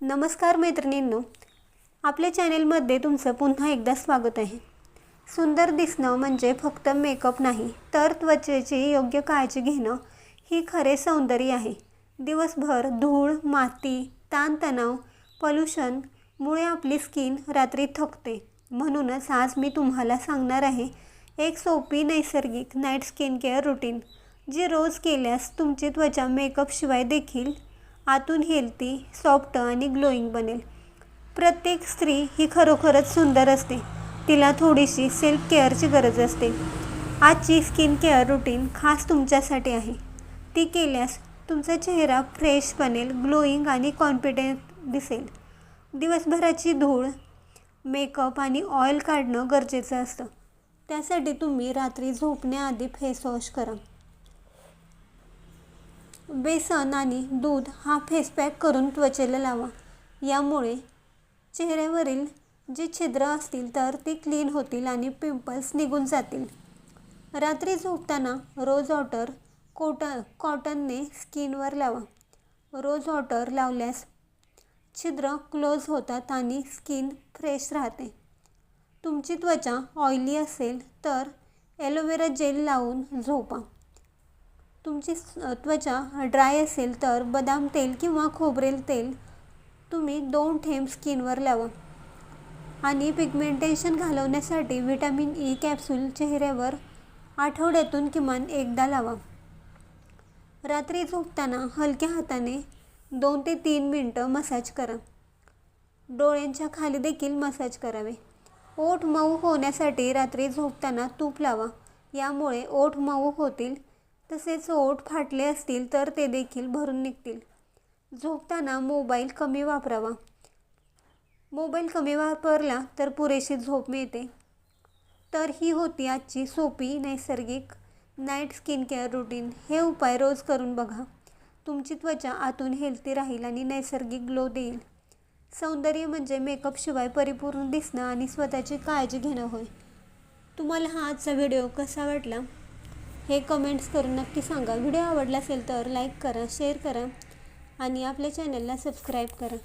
नमस्कार मैत्रिणींनो आपल्या चॅनेलमध्ये तुमचं पुन्हा एकदा स्वागत आहे. सुंदर दिसणं म्हणजे फक्त मेकअप नाही तर त्वचेची योग्य काळजी घेणं ही खरे सौंदर्य आहे. दिवसभर धूळ माती ताणतणाव पल्युशनमुळे आपली स्किन रात्री थकते. म्हणूनच आज मी तुम्हाला सांगणार आहे एक सोपी नैसर्गिक नाईट स्किन केअर रुटीन जी रोज केल्यास तुमची त्वचा मेकअपशिवाय देखील आतून हेल्थी सॉफ्ट आणि ग्लोईंग बनेल. प्रत्येक स्त्री ही खरोखरच सुंदर असते. तिला थोडीशी सेल्फ केअरची गरज असते. आजची स्किन केअर रुटीन खास तुमच्यासाठी आहे. ती केल्यास तुमचा चेहरा फ्रेश बनेल ग्लोईंग आणि कॉन्फिडेंट दिसेल. दिवसभराची धूळ मेकअप आणि ऑइल काढणं गरजेचं असतं. त्यासाठी तुम्ही रात्री झोपण्याआधी फेस वॉश करा. बेसन आणि दूध हा फेस पॅक करून त्वचेला लावा. यामुळे चेहऱ्यावरील जी छिद्र असतील तर ती क्लीन होतील आणि पिंपल्स निघून जातील. रात्री झोपताना रोज वॉटर कोटा कॉटनने स्किनवर लावा. रोज वॉटर लावल्यास छिद्र क्लोज होतात आणि स्किन फ्रेश राहते. तुमची त्वचा ऑइली असेल तर ॲलोवेरा जेल लावून झोपा. तुमची त्वचा ड्राय असेल तर बदाम तेल किंवा खोबरेल तेल तुम्ही दोन थेंब स्किनवर लावा. आणि पिगमेंटेशन घालवण्यासाठी व्हिटॅमिन ई कॅप्सूल चेहऱ्यावर आठवड्यातून किमान एकदा लावा. रात्री झोपताना हलक्या हाताने दोन ते तीन मिनटं मसाज करा. डोळ्यांच्या खाली देखील मसाज करावे. ओठ मऊ होण्यासाठी रात्री झोपताना तूप लावा. यामुळे ओठ मऊ होतील तसेच ओठ फाटले असतील तर ते देखील भरून निघतील. झोपताना मोबाईल कमी वापरावा. मोबाईल कमी वापरला तर पुरेशी झोप मिळते. तर ही होती आजची सोपी नैसर्गिक नाईट स्किन केअर रुटीन हे उपाय रोज करून बघा. तुमची त्वचा आतून हेल्थी राहील आणि नैसर्गिक ग्लो देईल. सौंदर्य म्हणजे मेकअपशिवाय परिपूर्ण दिसणं आणि स्वतःची काळजी घेणं होय. तुम्हाला हा आजचा व्हिडिओ कसा वाटला? हे कमेंट्स करून नक्की सांगा. व्हिडिओ आवडला असेल तर लाईक करा शेअर करा आणि आपल्या चॅनलला सबस्क्राईब करा.